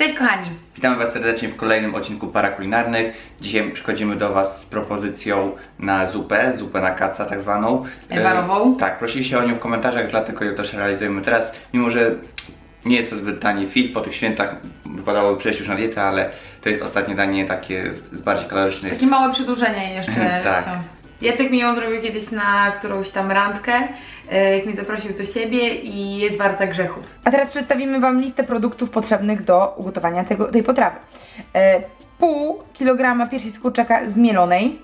Cześć kochani! Witamy Was serdecznie w kolejnym odcinku Parakulinarnych. Dzisiaj przychodzimy do Was z propozycją na zupę, zupę na kaca tak zwaną. Ewarową. E, tak, prosiliście o nią w komentarzach, dlatego ją też realizujemy teraz. Mimo, że nie jest to zbyt tani film, po tych świętach wypadałoby przejść już na dietę, ale to jest ostatnie danie takie z bardziej kalorycznych. Takie małe przedłużenie jeszcze. Tak. są. Jacek mi ją zrobił kiedyś na którąś tam randkę, e, jak mi zaprosił do siebie i jest warta grzechu. A teraz przedstawimy Wam listę produktów potrzebnych do ugotowania tego, tej potrawy. E, Pół kilograma piersi z kurczaka zmielonej,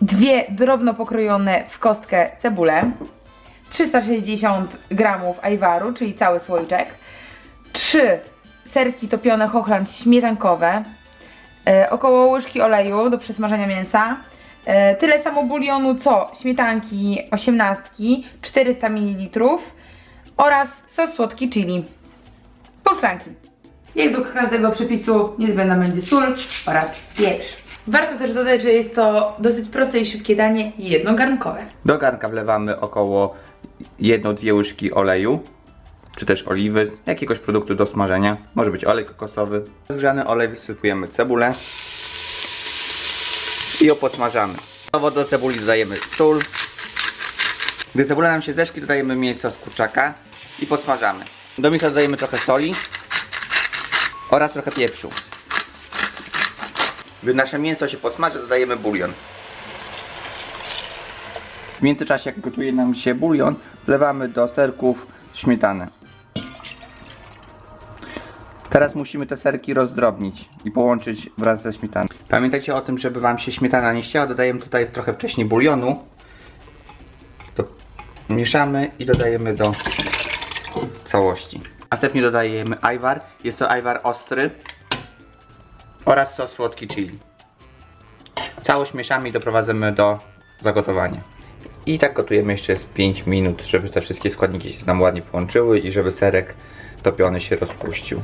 dwie drobno pokrojone w kostkę cebule, 360 gramów ajwaru, czyli cały słoiczek, trzy serki topione Hochland śmietankowe, e, około łyżki oleju do przesmażania mięsa, tyle samo bulionu co śmietanki 18, 400 ml oraz sos słodki chili. Pół szklanki. Jak do każdego przepisu niezbędna będzie sól oraz pieprz. Warto też dodać, że jest to dosyć proste i szybkie danie jednogarnkowe. Do garnka wlewamy około 1-2 łyżki oleju, czy też oliwy, jakiegoś produktu do smażenia. Może być olej kokosowy. Zgrzany olej wysypujemy cebulę i ją. Znowu do cebuli dodajemy sól. Gdy cebula nam się zeszkli, dodajemy mięso z kurczaka i podsmażamy. Do mięsa dodajemy trochę soli oraz trochę pieprzu. Gdy nasze mięso się podsmaży, dodajemy bulion. W międzyczasie, jak gotuje nam się bulion, wlewamy do serków śmietanę. Teraz musimy te serki rozdrobnić i połączyć wraz ze śmietaną. Pamiętajcie o tym, żeby Wam się śmietana nie ścięła. Dodajemy tutaj trochę wcześniej bulionu. To mieszamy i dodajemy do całości. Następnie dodajemy ajwar. Jest to ajwar ostry oraz sos słodki chili. Całość mieszamy i doprowadzamy do zagotowania. I tak gotujemy jeszcze z 5 minut, żeby te wszystkie składniki się nam ładnie połączyły i żeby serek topiony się rozpuścił.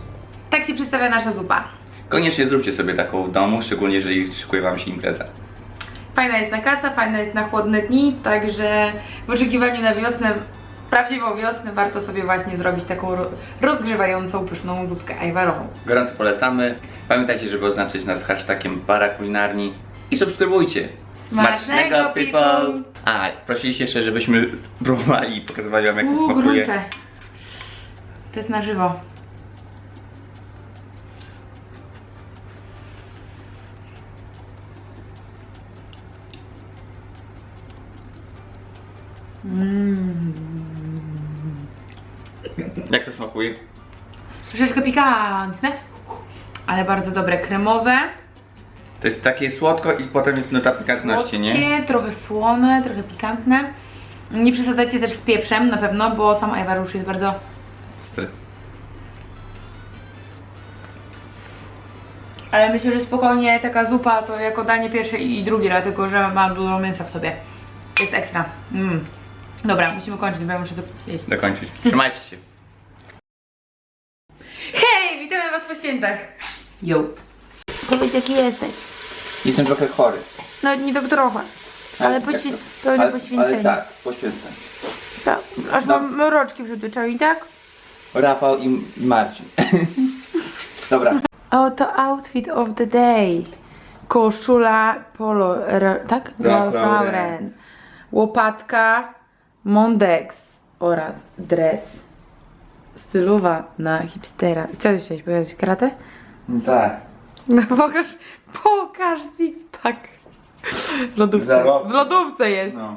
Tak się przedstawia nasza zupa. Koniecznie zróbcie sobie taką w domu, szczególnie jeżeli szykuje Wam się impreza. Fajna jest na kaca, fajna jest na chłodne dni, także w oczekiwaniu na wiosnę, prawdziwą wiosnę, warto sobie właśnie zrobić taką ro- rozgrzewającą, pyszną zupkę ajwarową. Gorąco polecamy. Pamiętajcie, żeby oznaczyć nas hashtagiem parakulinarni i subskrybujcie. Smacznego, people! A, prosiliście jeszcze, żebyśmy próbowali i pokazywali Wam jak to Uuu, smakuje. gorące. To jest na żywo. Jak to smakuje? Troszeczkę pikantne, ale bardzo dobre. Kremowe, To jest takie słodko i potem jest nuta pikantności, nie? słodkie, trochę słone, trochę pikantne. Nie przesadzajcie też z pieprzem na pewno, bo sam ajwar już jest bardzo Ostry. Ale myślę, że spokojnie taka zupa to jako danie pierwsze i drugie, dlatego że mam dużo mięsa w sobie. Jest ekstra. Mm. Dobra, musimy kończyć, bo ja muszę to jeść. Dokończyć. Trzymajcie się. Hej, witamy Was po świętach. Jo. Powiedz jaki jesteś. Jestem trochę chory. No nie do trochę. Ale poświę... pełne Ale- poświęcenie. Ale tak, poświęcę. tak. Aż No. mam mroczki w i tak? Rafał i i Marcin. Dobra. Oto outfit of the day. Koszula polo, tak? Ralph Lauren. Łopatka Mondex oraz dres stylowa na hipstera. Co chciałeś powiedzieć? Kratę? Tak. No pokaż, pokaż six pack. W lodówce. W lodówce jest. No.